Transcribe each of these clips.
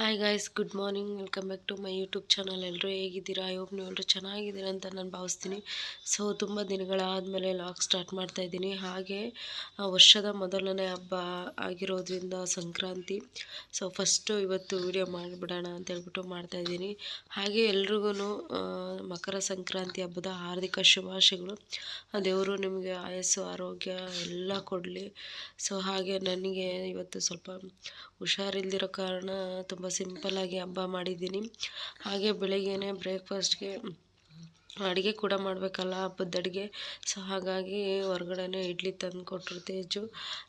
Hi guys good morning welcome back to my YouTube channel ಎಲ್ಲರೂ ಹೇಗಿದ್ದೀರಾ? I hope ನೀವು ಎಲ್ಲರೂ ಚೆನ್ನಾಗಿದ್ದೀರಾ ಅಂತ ನಾನು ಭಾವಿಸ್ತೀನಿ. ಸೊ ತುಂಬ ದಿನಗಳಾದಮೇಲೆ ಲಾಗ್ ಸ್ಟಾರ್ಟ್ ಮಾಡ್ತಾ ಇದ್ದೀನಿ. ಹಾಗೆ ವರ್ಷದ ಮೊದಲನೇ ಹಬ್ಬ ಆಗಿರೋದ್ರಿಂದ ಸಂಕ್ರಾಂತಿ. ಸೊ ಫಸ್ಟು ಇವತ್ತು ವಿಡಿಯೋ ಮಾಡಿಬಿಡೋಣ ಅಂತ ಹೇಳ್ಬಿಟ್ಟು ಮಾಡ್ತಾಯಿದ್ದೀನಿ ಹಾಗೆ ಎಲ್ರಿಗೂ ಮಕರ ಸಂಕ್ರಾಂತಿ ಹಬ್ಬದ ಹಾರ್ದಿಕ ಶುಭಾಶಯಗಳು. ದೇವರು ನಿಮಗೆ ಆಯಸ್ಸು, ಆರೋಗ್ಯ ಎಲ್ಲ ಕೊಡಲಿ. ಸೊ ಹಾಗೆ ನನಗೆ ಇವತ್ತು ಸ್ವಲ್ಪ ಹುಷಾರಿಲ್ದಿರೋ ಕಾರಣ ತುಂಬ ಸಿಂಪಲ್ಲಾಗಿ ಹಬ್ಬ ಮಾಡಿದ್ದೀನಿ. ಹಾಗೆ ಬೆಳಿಗ್ಗೆನೇ ಬ್ರೇಕ್ಫಾಸ್ಟ್ಗೆ ಅಡುಗೆ ಕೂಡ ಮಾಡಬೇಕಲ್ಲ ಹಬ್ಬದ ಅಡುಗೆ. ಸೊ, ಹಾಗಾಗಿ ಹೊರ್ಗಡೆನೇ ಇಡ್ಲಿ ತಂದು ಕೊಟ್ಟರು ತೇಜು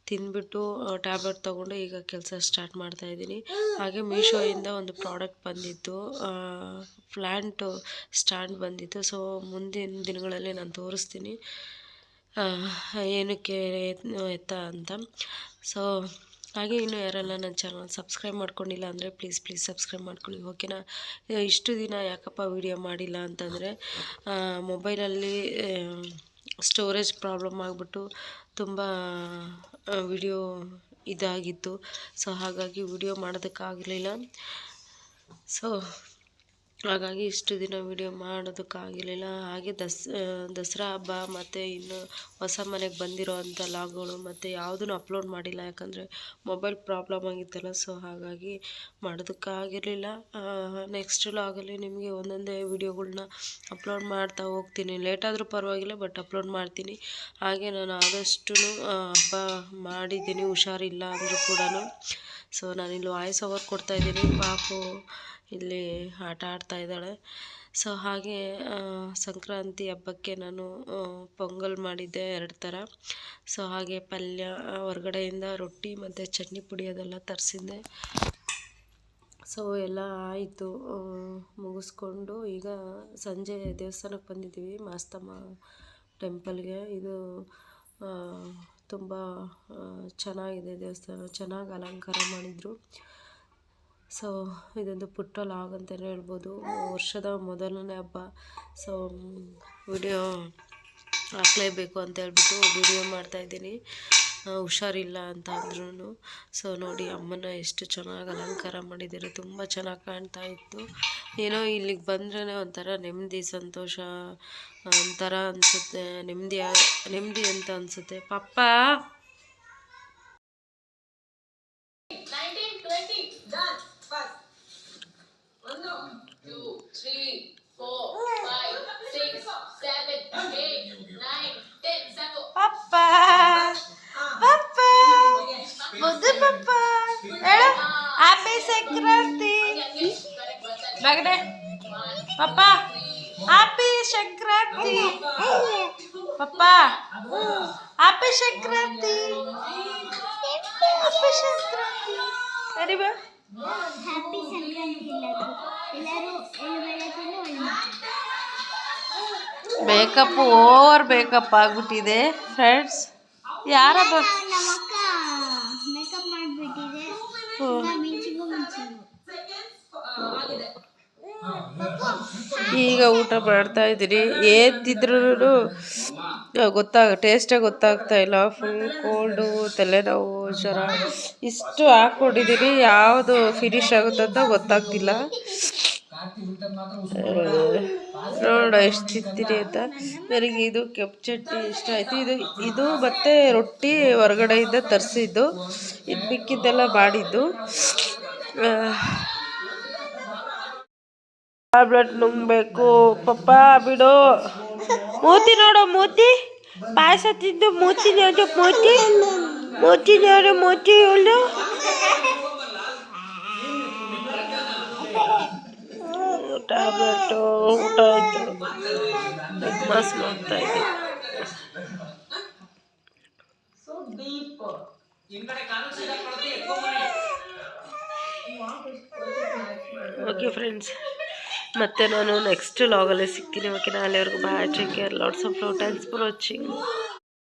ತಿಂದ್ಬಿಟ್ಟು ಟ್ಯಾಬ್ಲೆಟ್ ತೊಗೊಂಡು ಈಗ ಕೆಲಸ ಸ್ಟಾರ್ಟ್ ಮಾಡ್ತಾಯಿದ್ದೀನಿ ಹಾಗೆ ಮೀಶೋಯಿಂದ ಒಂದು ಪ್ರಾಡಕ್ಟ್ ಬಂದಿತ್ತು. ಪ್ಲ್ಯಾಂಟು ಸ್ಟ್ಯಾಂಡ್ ಬಂದಿತ್ತು. ಸೊ, ಮುಂದಿನ ದಿನಗಳಲ್ಲಿ ನಾನು ತೋರಿಸ್ತೀನಿ. ಏನಕ್ಕೆ ಎತ್ತ ಅಂತ. ಸೊ ಹಾಗೆ ಇನ್ನೂ ಯಾರೆಲ್ಲ ನನ್ನ ಚಾನಲ್ ಸಬ್ಸ್ಕ್ರೈಬ್ ಮಾಡ್ಕೊಂಡಿಲ್ಲ ಅಂದರೆ ಪ್ಲೀಸ್ ಪ್ಲೀಸ್ ಸಬ್ಸ್ಕ್ರೈಬ್ ಮಾಡ್ಕೊಳ್ಳಿ ಓಕೆನಾ ಇಷ್ಟು ದಿನ ಯಾಕಪ್ಪ ವೀಡಿಯೋ ಮಾಡಿಲ್ಲ ಅಂತಂದರೆ ಮೊಬೈಲಲ್ಲಿ ಸ್ಟೋರೇಜ್ ಪ್ರಾಬ್ಲಮ್ ಆಗಿಬಿಟ್ಟು ತುಂಬ ವಿಡಿಯೋ ಇದಾಗಿತ್ತು. ಸೊ ಹಾಗಾಗಿ ವಿಡಿಯೋ ಮಾಡೋದಕ್ಕಾಗಲಿಲ್ಲ. ಸೊ ಹಾಗಾಗಿ ಇಷ್ಟು ದಿನ ವೀಡಿಯೋ ಮಾಡೋದಕ್ಕಾಗಿರಲಿಲ್ಲ. ಹಾಗೆ ದಸ್ ದಸರಾ ಹಬ್ಬ ಮತ್ತು ಇನ್ನು ಹೊಸ ಮನೆಗೆ ಬಂದಿರೋ ಅಂಥ ಲಾಗ್ಗಳು ಮತ್ತು ಯಾವುದನ್ನು ಅಪ್ಲೋಡ್ ಮಾಡಿಲ್ಲ. ಯಾಕಂದರೆ ಮೊಬೈಲ್ ಪ್ರಾಬ್ಲಮ್ ಆಗಿತ್ತಲ್ಲ ಸೊ ಹಾಗಾಗಿ ಮಾಡೋದಕ್ಕಾಗಿರಲಿಲ್ಲ. ನೆಕ್ಸ್ಟ್ ಲಾಗಲ್ಲಿ ನಿಮಗೆ ಒಂದೊಂದೇ ವೀಡಿಯೋಗಳನ್ನ ಅಪ್ಲೋಡ್ ಮಾಡ್ತಾ ಹೋಗ್ತೀನಿ. ಲೇಟಾದರೂ ಪರವಾಗಿಲ್ಲ ಬಟ್ ಅಪ್ಲೋಡ್ ಮಾಡ್ತೀನಿ. ಹಾಗೆ ನಾನು ಆದಷ್ಟು ಹಬ್ಬ ಮಾಡಿದ್ದೀನಿ. ಹುಷಾರಿಲ್ಲ ಅಂದರೂ ಕೂಡ ಸೊ ನಾನಿಲ್ಲಿ ವಾಯ್ಸ್ ಓವರ್ ಕೊಡ್ತಾಯಿದ್ದೀನಿ ಪಾಪು ಇಲ್ಲಿ ಆಟ ಆಡ್ತಾ ಇದ್ದಾಳೆ. ಸೊ ಹಾಗೆ ಸಂಕ್ರಾಂತಿ ಹಬ್ಬಕ್ಕೆ ನಾನು ಪೊಂಗಲ್ ಮಾಡಿದ್ದೆ ಎರಡು ಥರ. ಸೊ ಹಾಗೆ ಪಲ್ಯ ಹೊರ್ಗಡೆಯಿಂದ ರೊಟ್ಟಿ ಮತ್ತು ಚಟ್ನಿ ಪುಡಿ ಅದೆಲ್ಲ ತರಿಸಿದ್ದೆ. ಸೊ ಎಲ್ಲ ಆಯಿತು ಮುಗಿಸ್ಕೊಂಡು ಈಗ ಸಂಜೆ ದೇವಸ್ಥಾನಕ್ಕೆ ಬಂದಿದ್ದೀವಿ. ಮಾಸ್ತಮ್ಮ ಟೆಂಪಲ್ಗೆ ಇದು ತುಂಬ ಚೆನ್ನಾಗಿದೆ ದೇವಸ್ಥಾನ. ಚೆನ್ನಾಗಿ ಅಲಂಕಾರ ಮಾಡಿದರು. ಸೊ ಇದೊಂದು ಪುಟ್ಟ ಲಾಗ್ ಅಂತಲೇ ಹೇಳ್ಬೋದು. ವರ್ಷದ ಮೊದಲನೇ ಹಬ್ಬ. ಸೊ ವಿಡಿಯೋ ಹಾಕ್ಲೇಬೇಕು ಅಂತ ಹೇಳ್ಬಿಟ್ಟು ವಿಡಿಯೋ ಮಾಡ್ತಾಯಿದ್ದೀನಿ ಹುಷಾರಿಲ್ಲ ಅಂತ ಅಂದ್ರೂ ಸೊ ನೋಡಿ ಅಮ್ಮನ ಎಷ್ಟು ಚೆನ್ನಾಗಿ ಅಲಂಕಾರ ಮಾಡಿದ್ದಾರೆ ತುಂಬ ಚೆನ್ನಾಗಿ ಕಾಣ್ತಾ ಇತ್ತು. ಏನೋ ಇಲ್ಲಿಗೆ ಬಂದ್ರೇ ಒಂಥರ ನೆಮ್ಮದಿ ಸಂತೋಷ ಒಂಥರ ಅನಿಸುತ್ತೆ. ನೆಮ್ಮದಿ ನೆಮ್ಮದಿ ಅಂತ ಅನಿಸುತ್ತೆ. ಪಪ್ಪ! Correct. One, second. ಮಗನೆ ಪಪ್ಪ ಹ್ಯಾಪಿ ಸಂಕ್ರಾಂತಿ ಪಪ್ಪ ಹ್ಯಾಪಿ ಸಂಕ್ರಾಂತಿ ಹ್ಯಾಪಿ ಸಂಕ್ರಾಂತಿ ಸರಿ ಬಾ ಹ್ಯಾಪಿ ಸಂಕ್ರಾಂತಿ ಎಲ್ಲರೂ ಎಲ್ಲರೂ ಎಳ್ಳು ಬೆಳೆ ತಿಂದು ಒಳ್ಳೆ ಮೇಕಪ್ ಓವರ್ ಮೇಕಪ್ ಆಗ್ಬಿಟ್ಟಿದೆ ಫ್ರೆಂಡ್ಸ್ ಯಾರಪ್ಪ ನಮ್ಮ ಅಕ್ಕ ಮೇಕಪ್ ಮಾಡಿಬಿಟ್ಟಿದೆ ಮಿಂಚಿಗೂ ಮಿಂಚಿಗೂ ಈಗ ಊಟ ಮಾಡ್ತಾ ಇದ್ದೀನಿ ಏತಿದ್ರು ಗೊತ್ತಾಗ ಟೇಸ್ಟೇ ಗೊತ್ತಾಗ್ತಾ ಇಲ್ಲ. ಫುಲ್ ಕೋಲ್ಡು ತಲೆನೋವು, ಜ್ವರ. ಇಷ್ಟು ಹಾಕ್ಕೊಂಡಿದ್ದೀನಿ ಯಾವುದು ಫಿನಿಶ್ ಆಗುತ್ತೆ ಅಂತ ಗೊತ್ತಾಗ್ತಿಲ್ಲ. ನೋಡ ಎಷ್ಟು ತಿಂತೀನಿ ಅಂತ. ನನಗೆ ಇದು ಕೆಂಪು ಚಟ್ನಿ ಇಷ್ಟ ಆಯಿತು. ಇದು ಇದು ಮತ್ತು ರೊಟ್ಟಿ ಹೊರಗಡೆಯಿಂದ ತರಿಸಿದ್ದು. ಇದು ಮಿಕ್ಕಿದ್ದೆಲ್ಲ ಮಾಡಿದ್ದು. ಟ್ಯಾಬ್ಲೆಟ್ ನುಂಗ್ಬೇಕು. ಪಪ್ಪ, ಬಿಡು. ಮೂತಿ ನೋಡು, ಮೂತಿ. ಪಾಯಸ ತಿಂದು ಮೂತಿ ನೋಡು, ಮೂತಿ. ಮೂತಿ ನೋಡು, ಮೂತಿ ಹೇಳು ಟ್ಯಾಬ್ಲೆಟು ಊಟ ಆಯಿತು. ಮಾಸ್ ಮಾಡ್ತಾ ಇದ್ದೀನಿ ಓಕೆ ಫ್ರೆಂಡ್ಸ್ ಮತ್ತೆ ನಾನು ನೆಕ್ಸ್ಟ್ ಲಾಗಲ್ಲೇ ಸಿಗ್ತೀನಿ ಓಕೆನಾ ಅಲ್ಲಿವರೆಗೂ bye take care lots of love thanks for watching